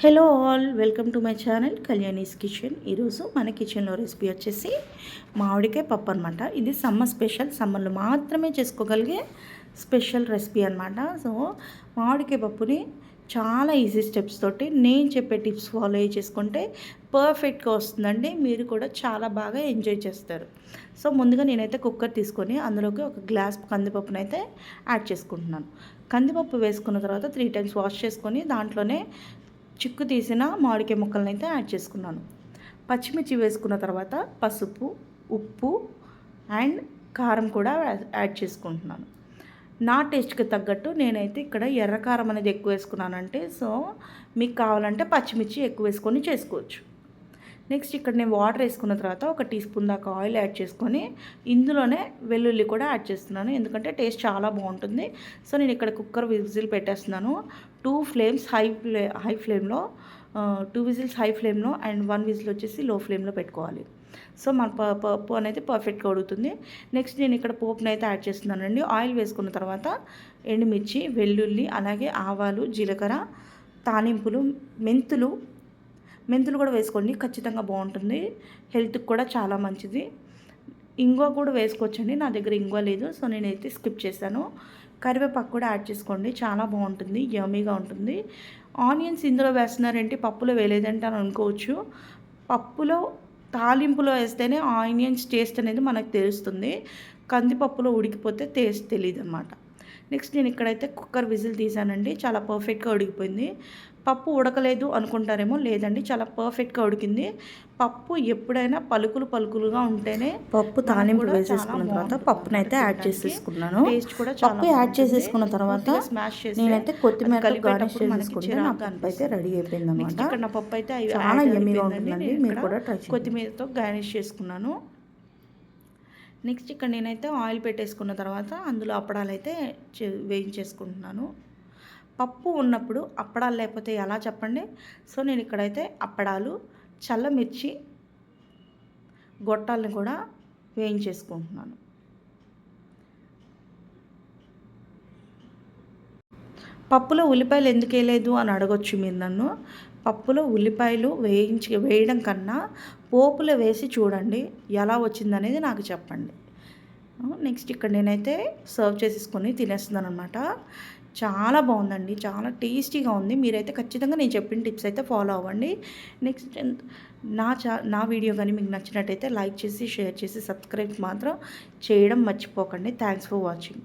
Hello all welcome to my channel Kalyani's kitchen. ఈరోజు మన కిచెన్లో రెసిపీ వచ్చేసి మామిడికాయ పప్పు అనమాట ఇది సమ్మర్ స్పెషల్. సమ్మర్లో మాత్రమే చేసుకోగలిగే స్పెషల్ రెసిపీ అనమాట సో మామిడికాయ పప్పుని చాలా ఈజీ స్టెప్స్ తోటి నేను చెప్పే టిప్స్ ఫాలో అయ్యి చేసుకుంటే పర్ఫెక్ట్గా వస్తుందండి. మీరు కూడా చాలా బాగా ఎంజాయ్ చేస్తారు. సో ముందుగా నేనైతే కుక్కర్ తీసుకొని అందులోకి ఒక గ్లాస్ కందిపప్పునైతే అయితే యాడ్ చేసుకుంటున్నాను. కందిపప్పు వేసుకున్న తర్వాత త్రీ టైమ్స్ వాష్ చేసుకొని దాంట్లోనే చిక్కు తీసిన మామిడికాయ ముక్కలను అయితే యాడ్ చేసుకున్నాను. పచ్చిమిర్చి వేసుకున్న తర్వాత పసుపు ఉప్పు అండ్ కారం కూడా యాడ్ చేసుకుంటున్నాను. నా టేస్ట్కి తగ్గట్టు నేనైతే ఇక్కడ ఎర్రకారం అనేది ఎక్కువ వేసుకున్నానంటే సో మీకు కావాలంటే పచ్చిమిర్చి ఎక్కువ వేసుకొని చేసుకోవచ్చు. నెక్స్ట్ ఇక్కడ నేను వాటర్ వేసుకున్న తర్వాత ఒక టీ స్పూన్ దాకా ఆయిల్ యాడ్ చేసుకొని ఇందులోనే వెల్లుల్లి కూడా యాడ్ చేస్తున్నాను. ఎందుకంటే టేస్ట్ చాలా బాగుంటుంది. సో నేను ఇక్కడ కుక్కర్ విజిల్ పెట్టేస్తున్నాను. Two flames high flame high ఫ్లేమ్లో టూ విజిల్స్ హై ఫ్లేమ్లో అండ్ వన్ విజిల్ వచ్చేసి లో ఫ్లేమ్లో పెట్టుకోవాలి. సో మన పప్పు అనేది పర్ఫెక్ట్గా ఉడుకుతుంది. నెక్స్ట్ నేను ఇక్కడ పోపుని అయితే యాడ్ చేస్తున్నానండి. ఆయిల్ వేసుకున్న తర్వాత ఎండుమిర్చి వెల్లుల్లి అలాగే ఆవాలు జీలకర్ర తాలింపులు మెంతులు మెంతులు కూడా వేసుకోండి. ఖచ్చితంగా బాగుంటుంది. హెల్త్కి కూడా చాలా మంచిది. ఇంగువ కూడా వేసుకోవచ్చండి. నా దగ్గర ఇంగువ లేదు. సో నేనైతే స్కిప్ చేశాను. కరివేపాకు కూడా యాడ్ చేసుకోండి. చాలా బాగుంటుంది. యమీగా ఉంటుంది. ఆనియన్స్ ఇందులో వేస్తున్నారేంటి? పప్పులో వేయలేదంటే అని అనుకోవచ్చు. పప్పులో తాలింపులో వేస్తేనే ఆనియన్స్ టేస్ట్ అనేది మనకు తెలుస్తుంది. కందిపప్పులో ఉడికిపోతే టేస్ట్ తెలియదు అనమాట నెక్స్ట్ నేను ఇక్కడైతే కుక్కర్ విజిల్ తీసానండి చాలా పర్ఫెక్ట్గా ఉడికిపోయింది. పప్పు ఉడకలేదు అనుకుంటారేమో లేదండి. చాలా పర్ఫెక్ట్గా ఉడికింది. పప్పు ఎప్పుడైనా పలుకులు పలుకులుగా ఉంటేనే పప్పు తాలింపు వేసేసుకున్న తర్వాత పప్పుని అయితే యాడ్ చేసేసుకున్నాను. పప్పు యాడ్ చేసేసుకున్న తర్వాత నేనైతే కొత్తిమీర గార్నిష్ చేసుకుంటే నా పప్పు అయితే రెడీ అయిపోయింది అనమాట ఇక్కడ నా పప్పు అయితే చాలా ఎమ్మిగా ఉంటుందండి. మీరు కూడా కొత్తిమీరతో గార్నిష్ చేసుకున్నాను. నెక్స్ట్ ఇక్కడ నేనైతే ఆయిల్ పెట్టేసుకున్న తర్వాత అందులో అప్పడాలు అయితే వేయించేసుకుంటున్నాను. పప్పు ఉన్నప్పుడు అప్పడాలు లేకపోతే ఎలా చెప్పండి? సో నేను ఇక్కడైతే అప్పడాలు చల్లమిర్చి గొట్టాలని కూడా వేయించేసుకుంటున్నాను. పప్పులో ఉల్లిపాయలు ఎందుకు వేయలేదు అని అడగొచ్చు మీరు నన్ను. పప్పులో ఉల్లిపాయలు వేయించి వేయడం కన్నా పోపులో వేసి చూడండి ఎలా వచ్చిందనేది నాకు చెప్పండి. నెక్స్ట్ ఇక్కడ నేనైతే సర్వ్ చేసేసుకొని తినేస్తున్నాను అనమాట చాలా బాగుందండి చాలా టేస్టీగా ఉంది. మీరైతే ఖచ్చితంగా నేను చెప్పిన టిప్స్ అయితే ఫాలో అవ్వండి. నెక్స్ట్ నా చా నా వీడియో కానీ మీకు నచ్చినట్టయితే లైక్ చేసి షేర్ చేసి సబ్స్క్రైబ్ మాత్రం చేయడం మర్చిపోకండి. Thanks for watching.